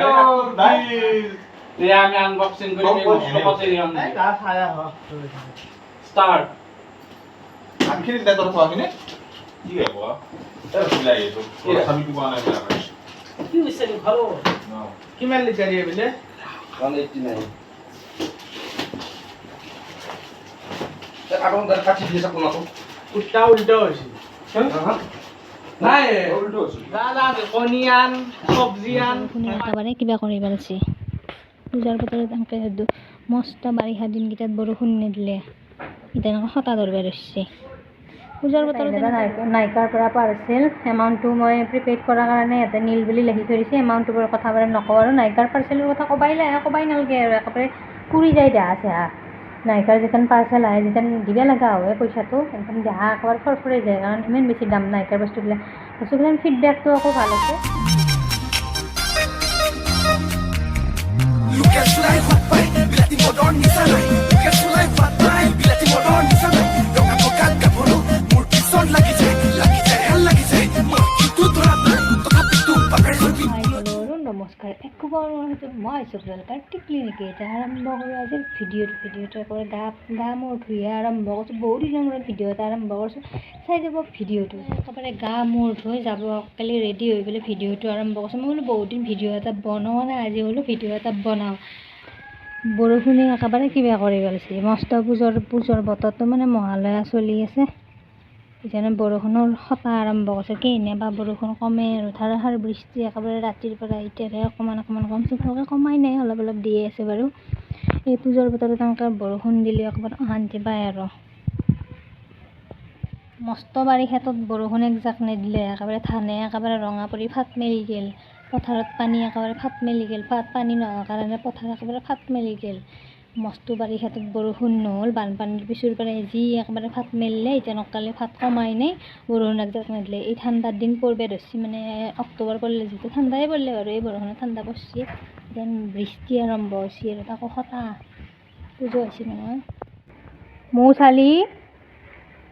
গো নাই। তে আমি আনবক্সিং করি বল, বল, মস্ত পচে দিলাম এই গা ছায়া হ স্টার্ট আনখিনি দে তোর খোৱাখিনি কি হ'ব তাৰ ভুলাই এইটো তোৰ স্বামীটো কোৱা নাই বোলে আমাৰ। কি হৈছে ঘৰ ন। কিমান লিটাৰ দিয়ে বোলে One eighty nine. Abang dah kasih dia উল্টা উল্টা হৈছে নাই একেবাৰে কিবা কৰি পেলাইছে। পূজাৰ বতৰত এনেকৈ হয়তো মস্ত বাৰিষা দিনকেইটাত বৰষুণ নিদিলে। এতিয়া এনেকৈ হতা ধৰিব ধৰিছে পূজাৰ বতৰত নাইকাৰ পৰা পাৰ্চেল এমাউণ্টটো মই প্ৰিপেইড কৰাৰ কাৰণে ইয়াতে নীল বুলি লিখি থৈ দিছে এমাউণ্টটোৰ পৰা কথা বাৰু নকওঁ আৰু। নাইকাৰ পাৰ্চেলৰ কথা ক'বাই লাগে ক'বাই নালাগে আৰু। একেবাৰে পুৰি যায় দেহা চেহা নাইকাৰ যিখন পাৰ্চেল আহে যেতিয়া দিব লগা হয় পইচাটো একদম দেহা একেবাৰে ফৰফৰাই যায় কাৰণ ইমান বেছি দাম নাইকাৰ বস্তুবিলাক। বস্তুবিলাক ফিডবেকটো আকৌ ভাল আছে। মই চুপ্ৰলতাৰ টিকলি নেকি এতিয়া আৰম্ভ কৰোঁ আজিৰ ভিডিঅ'টো ভিডিঅ'টো একেবাৰে গা গা মূৰ ধুইয়ে আৰম্ভ কৰিছোঁ। বহুত দিনৰ মূৰত ভিডিঅ' এটা আৰম্ভ কৰিছোঁ। চাই যাব ভিডিঅ'টো একেবাৰে গা মূৰ ধুই যাব কালি ৰেডি হৈ পেলাই ভিডিঅ'টো আৰম্ভ কৰিছোঁ। মই বোলো বহুত দিন ভিডিঅ' এটা বনোৱা নাই, আজি বোলো ভিডিঅ' এটা বনাওঁ। বৰষুণে একেবাৰে কিবা কৰি পেলাইছে। মস্ত পূজৰ পূজৰ বতৰটো মানে মহালয়া চলি আছে। সেইকাৰণে বৰষুণৰ সতা আৰম্ভ কৰিছে বা বৰষুণ কমে আৰু ধাৰাসাৰ বৃষ্টি একেবাৰে ৰাতিৰ পৰা এতিয়াহে অকণমান অকণমান কমছে ভালকৈ কমাই নাই অলপ অলপ দিয়ে আছে বাৰু। এই পূজাৰ বতৰত তেনেকৈ বৰষুণ দিলে অকণমান অশান্তি পায় আৰু। মস্ত বাৰিষাটোত বৰষুণ একজাক নিদিলে একেবাৰে ধানে একেবাৰে ৰঙা পৰি ফাট মেলি গ'ল। পথাৰত পানী একেবাৰে ফাট মেলি গ'ল ফাট পানী নোহোৱাৰ কাৰণে পথাৰ একেবাৰে ফাট মেলি গ'ল। মস্ত বাৰিষাটোত বৰষুণ নহ'ল, বানপানীৰ পিছৰ পৰা যি একেবাৰে ফাট মেলিলে, এতিয়া নকালে ফাট কমাই নাই বৰষুণ একজাক নিদিলে এই ঠাণ্ডাৰ দিন পৰিব ধৰিছে মানে অক্টোবৰ পৰিলে যিটো ঠাণ্ডাই পৰিলে বাৰু এই বৰষুণত ঠাণ্ডা পৰিছে, যেন বৃষ্টি আৰম্ভ হৈছে আৰু তাকো সতা পুজো হৈছে নহয়। মৌচালি,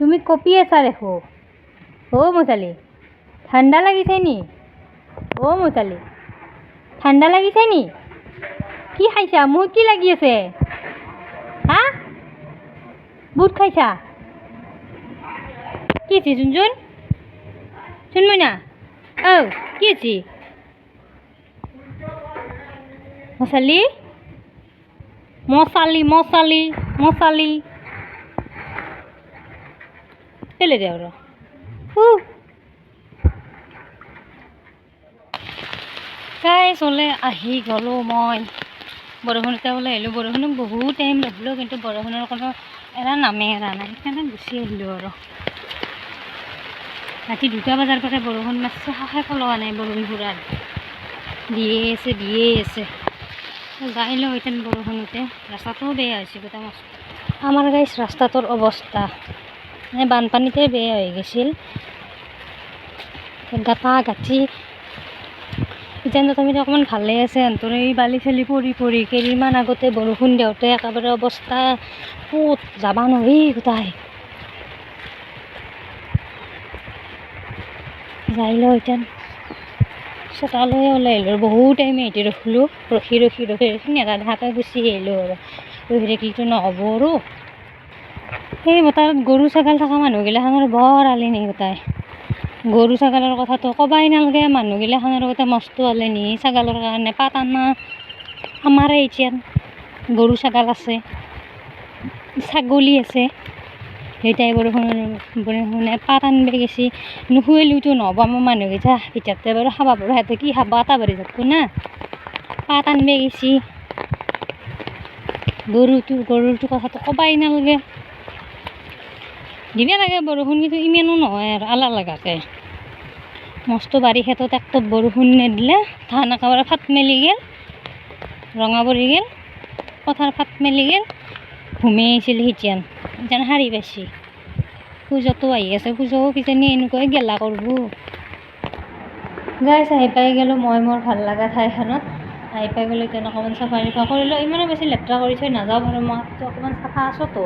তুমি কপি আছা দেখো। অ' মৌচালি, ঠাণ্ডা লাগিছে নি? অ' মৌচালি, ঠাণ্ডা লাগিছে নি? কি খাইছা? মোৰ কি লাগি আছে? হা বুট খাইছা? কি আছে চুনচুন চুনমইনা ঔ কি আছি মচালি মচালি মচালি মচালি পেলে দে আৰু কাই চলে আহি গ'লোঁ মই। বৰষুণ এতিয়া ওলাই আহিলোঁ। বৰষুণক বহুত টাইম ৰখিলোঁ, কিন্তু বৰষুণৰ কোনো এৰা নামে, এৰা নাই। সেইকাৰণে গুচি আহিলোঁ আৰু। ৰাতি দুটা বজাৰ পৰা বৰষুণ মাৰিছে শেষে পেলোৱা নাই বৰষুণ পুৰাৰ দিয়ে আছে দিয়ে আছে। যাই লওঁ এতিয়া বৰষুণতে। ৰাস্তাটোও বেয়া হৈছে গোটেই মাছ। আমাৰ গাইছ, ৰাস্তাটোৰ অৱস্থা। মানে বানপানীতে বেয়া হৈ গৈছিল। গাটা গাঁঠি এতিয়া তথাপিতো অকণমান ভালে আছে সিহঁতৰ এই বালি চালি পৰি পৰি কেইদিনমান আগতে বৰষুণ দিওঁতে একেবাৰে অৱস্থা ক'ত যাবা নোৱাৰি গোটাই। যাই লওঁ এতিয়া। চোতালৈ ওলাই আহিলোঁ আৰু বহুত টাইম এটি ৰখিলোঁ, ৰখি ৰখি ৰখি ৰখি নেৰা দেখাকে গুচি আহিলোঁ আৰু। ৰখি থাকিতো নহ'ব আৰু। সেই বতাহত গৰু, ছাগল থকা মানুহগিলাখানৰ বৰ আলি নি গোটাই। গৰু ছাগলৰ কথাটো ক'বাই নালাগে, মানুহগিলাখানৰ গোটেই মস্ত হ'লে নি ছাগলৰ কাৰণে পাত আনা। আমাৰে এতিয়া গৰু ছাগল আছে, ছাগলী আছে সেইটাই বৰষুণ বৰষুণে পাত আনিব গেছি। নুশুৱেলিওতো নহ'ব আমাৰ মানুহকেইটা ভিতৰতে বাৰু খাব পাৰোঁ সিহঁতে কি খাব আটা বাঢ়ি যাব না। পাত আনিব গেছি। গৰুটো গৰুৰটো কথাটো ক'বাই নালাগে। দিব লাগে বৰষুণ কিন্তু ইমানো নহয় আৰু আলা লাগাকে। মস্ত বাৰিষাটোত একটো বৰষুণ নিদিলে, ধান একেবাৰে ফাট মেলি গ'ল, ৰঙা পৰি গ'ল, পথাৰ ফাট মেলি গ'ল, ঘুমে আহিছিল সিতিয়ান এতিয়া সাৰি পাইছি। পূজাটো আহি আছে পূজাও কিজানি এনেকুৱাই গেলা কৰিব। গাইছ আহি পাই গ'লোঁ মই মোৰ ভালো লগা ঠাইখনত। আহি পাই গ'লোঁ এতিয়া অকণমান চাফা চাফা কৰিলোঁ ইমানো বেছি লেতেৰা কৰি থৈ নাযাওঁ বাৰু, মই অকণমান চাফা আছোঁতো।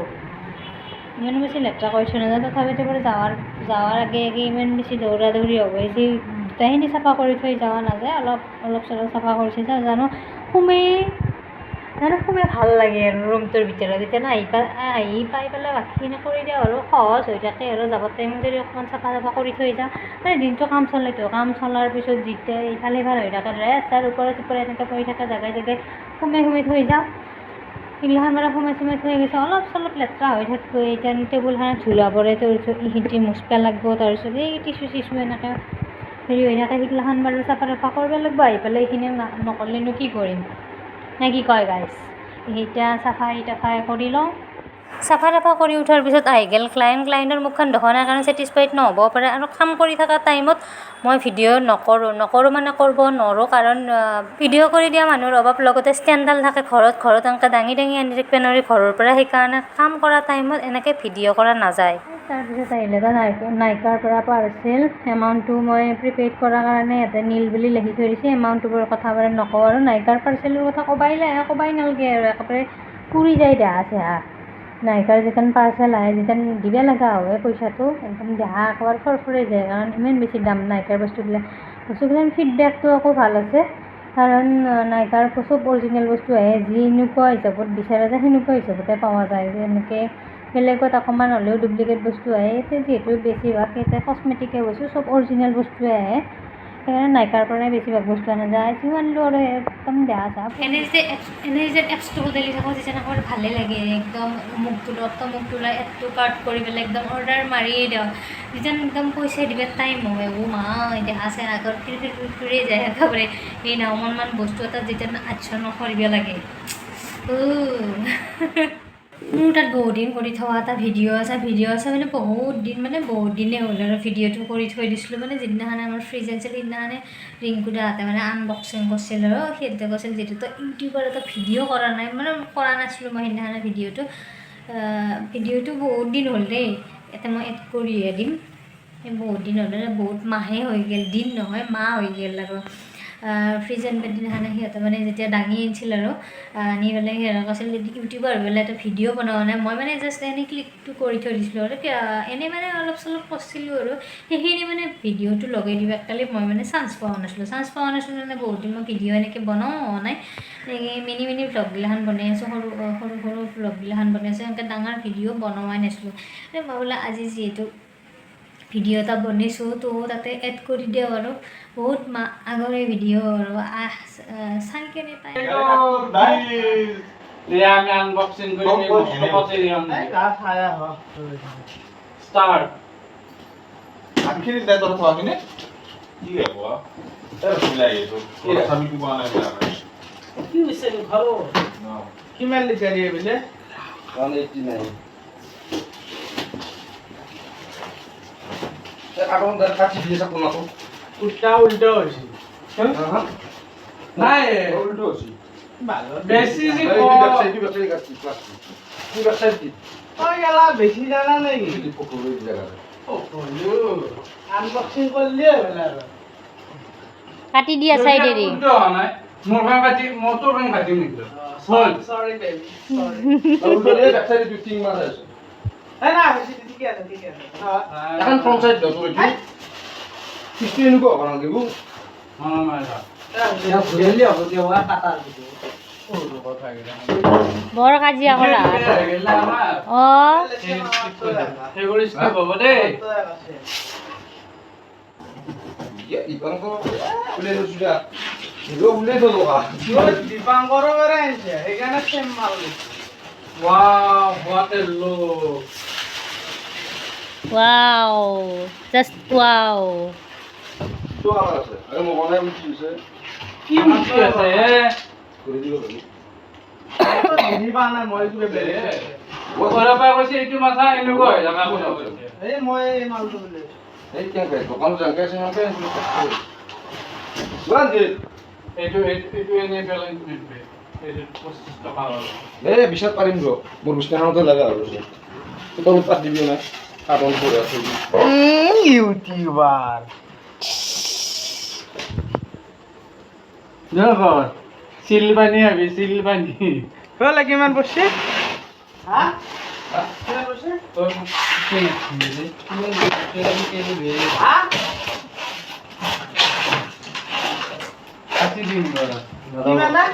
ইমান বেছি লেতেৰা কৰি থৈ নাযাওঁ তথাপিতো বাৰু যাৱাৰ যাৱাৰ আগে আগে ইমান বেছি দৌৰা দৌৰি হ'ব যে গোটেইখিনি চাফা কৰি থৈ যোৱা নাযায়। অলপ অলপ চলপ চাফা কৰি থৈ যাওঁ জানো সোমেই জানো খুবেই ভালো লাগে আৰু ৰুমটোৰ ভিতৰত। এতিয়া না আহি পাই আহি পাই পেলাই বাকীখিনি কৰি দিওঁ আৰু সহজ হৈ থাকে আৰু যাব টাইম যদি অকণমান চাফা চাফা কৰি থৈ যাওঁ। মানে দিনটো কাম চলেতো কাম চলাৰ পিছত যেতিয়া ইফালে সিফাল হৈ থাকে ৰেষ্ট আৰু ওপৰে চোপৰে এনেকৈ পৰি থাকে জেগাই জেগাই সোমাই সোমাই থৈ যাওঁ। এইগিলাখান মানে সোমাই সোমাই হয়ে গেছে, অলপ চলপ লেতেৰা হৈ থাকিব এতিয়া টেবুলখনত ধূলা পৰে তাৰপিছত ইখিনি মুচবা লাগব তাৰপিছত এই টিচু চিচু এনেকৈ হেৰি হৈ থাকে সেইগিলাখান বাৰু চাফা তাফা কৰিব লাগিব, আহি পেলাই এইখিনি নকৰিলেনো কি কৰিম? নে কি কয় গাইছ এতিয়া চাফাই তাফাই কৰি লওঁ। চাফা তাফা কৰি উঠাৰ পিছত আহি গ'ল। ক্লায়েণ্ট ক্লায়েণ্টৰ মুখখন দেখা নাই কাৰণে ছেটিছফাইড নহ'ব পাৰে আৰু কাম কৰি থকা টাইমত মই ভিডিঅ' নকৰোঁ। নকৰোঁ মানে কৰিব নোৱাৰোঁ কাৰণ ভিডিঅ' কৰি দিয়া মানুহৰ অভাৱ লগতে ষ্টেণ্ডডাল থাকে ঘৰত। ঘৰত এনেকৈ দাঙি দাঙি আনি থাকিব নোৱাৰি ঘৰৰ পৰা সেইকাৰণে কাম কৰা টাইমত এনেকৈ ভিডিঅ' কৰা নাযায়। তাৰপিছত আহিলে এটা নাইকাৰ পৰা পাৰ্চেল এমাউণ্টটো মই প্ৰিপেইড কৰাৰ কাৰণে ইয়াতে নীল বুলি লিখি থৈ দিছে এমাউণ্টটোৰ কথা বাৰু নকওঁ আৰু। নাইকাৰ পাৰ্চেলৰ কথা ক'বাই লাগে ক'বাই নালাগে আৰু। একেবাৰে পুৰি যায় দেহা চেহা নাইকাৰ যিখন পাৰ্চেল আহে, যেতিয়া দিব লগা হয়, পইচাটো একদম দেহা একেবাৰে ফৰফৰাই যায়, কাৰণ ইমান বেছি দাম নাইকাৰ বস্তুবিলাক বস্তুবিলাক ফিডবেকটো আকৌ ভালো আছে। কাৰণ নাইকাৰ চব অৰিজিনেল বস্তু আহে যেনেকুৱা হিচাপত বিচাৰা যায় সেনেকুৱা হিচাপতে পোৱা যায়, যে এনেকৈ বেলেগত অকণমান হ'লেও ডুপ্লিকেট বস্তু আহে ইয়াতে যিহেতু বেছিভাগ ইয়াতে কচমেটিকে বস্তু, চব অৰিজিনেল বস্তুৱে আহে। পৰাই বেছিভাগ বস্তু অনা যায়। যিমান আৰু একদম দেহা চেহা এনে যে এনে যে এপছটো বদলি থাকোঁ তেতিয়া আকৌ ভালেই লাগে। একদম মোক তোলত মোক তোলাই এপটো কাৰ্ট কৰি পেলাই একদম অৰ্ডাৰ মাৰিয়ে দিওঁ যেতিয়া একদম পইচা দিব টাইম হয় ও মা দেহা চেহা আগত ফিৰি যায় একেবাৰে। এই নমান বস্তু এটা যেতিয়া নশ দিব লাগে। মোৰ তাত বহুত দিন কৰি থোৱা এটা ভিডিঅ' আছে ভিডিঅ' আছে মানে বহুত দিন মানে বহুত দিনেই হ'ল আৰু ভিডিঅ'টো কৰি থৈ দিছিলোঁ। মানে যিদিনাখনে আমাৰ ফ্ৰিজ আনিছিল সেইদিনাখনে ৰিংকু দাহঁতে মানে আনবক্সিং কৰিছিল আৰু সিহঁতে কৈছিল যিহেতু তই ইউটিউবৰ এটা ভিডিঅ' কৰা নাই মানে কৰা নাছিলোঁ মই সেইদিনাখনে ভিডিঅ'টো। ভিডিঅ'টো বহুত দিন হ'ল দেই এতিয়া মই এড কৰিহে দিম। বহুত দিন হ'ল বহুত মাহে হৈ গ'ল দিন নহয় মাহ হৈ গ'ল আৰু। ফ্ৰিজ আনিবৰ দিনাখনে সিহঁতে মানে যেতিয়া দাঙি আনিছিল আৰু আনি পেলাই সিহঁতক কৈছিল যে ইউটিউবৰ পেলাই এটা ভিডিঅ' বনোৱা নাই মই মানে জাষ্ট এনেই ক্লিকটো কৰি থৈ দিছিলোঁ আৰু এনেই মানে অলপ চলপ কৰিছিলোঁ আৰু। সেইখিনি মানে ভিডিঅ'টো লগাই দিব। কালি মই মানে চান্স পোৱা নাছিলোঁ। চান্স পোৱা নাছিলোঁ মানে বহুত দিন মই ভিডিঅ' এনেকৈ বনাওঁ হোৱা নাই মিনি মিনি ভ্লগগিলাখান বনাই আছোঁ, সৰু সৰু সৰু ভ্লগগিলাখান বনাই আছোঁ। এনেকৈ ডাঙৰ ভিডিঅ' বনোৱাই নাছিলোঁ। মই বোলে আজি যিহেতু ভিডিঅ' এটা বনাইছোঁ তো তাতে এড কৰি দিওঁ আৰু বহুত মা আগৰে ভিডিঅ' আৰু আহ চাই কেনে পাই। এতিয়া আমি আনবক্সিং কৰি গম গম মস্ত এনে। পচি দিম এই গা ঠায়া হওক ষ্টাৰ্ট আনখিনি দে তোৰ খোৱাখিনি কি হ'ব তাৰ মিলাই এইটো তথাপিতো পোৱা নাই বোলে কি হৈছে ঘৰো কিমান লিটাৰ দিয়ে বোলে এইট্টি নাইন কাৰ্টন কাটি দি আছে কোনাটো উল্টা উল্টা হৈছে নাই উল্টো হৈছে ভালো বেছি যি এইটো ক- বেক চাইড, এইটো বেক চাইড কাটছি, প্লাষ্টিক। এইটো বেক চাইড দি, তই গেলা বেছি জানা নেকি এইটো দি ফটো লৈ আনবক্সিং কৰিলিয়ে হ'ল কাটি দিয়া উল্টো হোৱা নাই? মোৰখন কাটি মই তোৰখন কাটিম কিন্তু হ'ল চৰি বেবি আৰু উল্টো দিয়ে বেক চাইড দি টিং মাৰা আছে। নাই নাই এখন চাইড দিয়ক, তোৰ এইটো। এনেকুৱা কথা কেইটা। বৰ কাজিয়া কৰা কা। আহিছে সেইকাৰণে কি আমাৰ আছে, এ? বিশাল পাৰিম ৰ মোৰ বিছনাখনতে লগা গৈছে তই উৎপাত দিবি নাই আছে। ইউটিউবাৰ দেখোন, চিলবানী আবি কিমান পৰিছে হা কিমান পৰিছে তোৰ কি নাছিল? হা দি দিম দাদা কিমান না?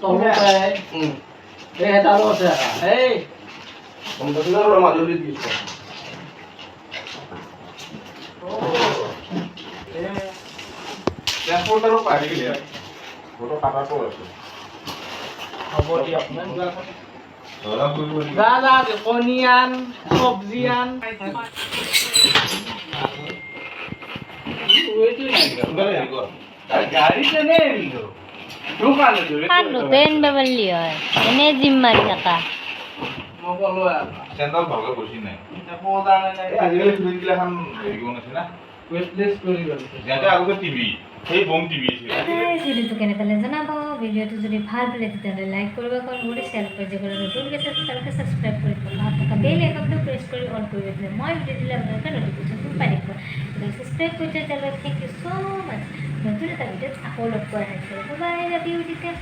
তলতে এই এটা আৰু আছে এই মাজুলীত দিছো ট্ৰেন্সপৰ্টাৰো পাৰি গেলে ফটো কাটাটো আছে হ'ব দিয়ক ধৰা কৰিব লাগিব যা যা কণী আন চব্জি আন ওয়েটই নাই সোনকালে হেৰি কৰ গাড়ীতে নে এৰিলো দোকানে ধৰি কান্দোতে আনিব পাৰিলি হয় এনেই জিম মাৰি থাকা মই ক'লো চেণ্ডেল ভালকৈ বসি নাই। হেৰি কৰিব না যেনেকৈ আগতে টিভি সেই বম টিভি আছিল। ভিডিঅ'টো কেনে পালে জনাব? ভিডিঅ'টো যদি ভালো পালে তেতিয়াহ'লে লাইক কৰিব কল কৰি শ্বেয়াৰ কৰি দিব নতুনকৈ চেষ্টা ছাবস্ক্ৰাইব কৰি থকা বেল আইকনটো প্ৰেছ কৰি অন কৰি দিলে মই ভিডিঅ' দিলে আপোনালোকে নটিফিকেশ্যনটো পাই থাকিব। ছাবস্ক্ৰাইব কৰি তেতিয়াহ'লে থেংক ইউ ছ' মাছ নতুন এটা ভিডিঅ'ত আকৌ লগ পোৱা হৈছে বাই লাভ ইউ তেতিয়া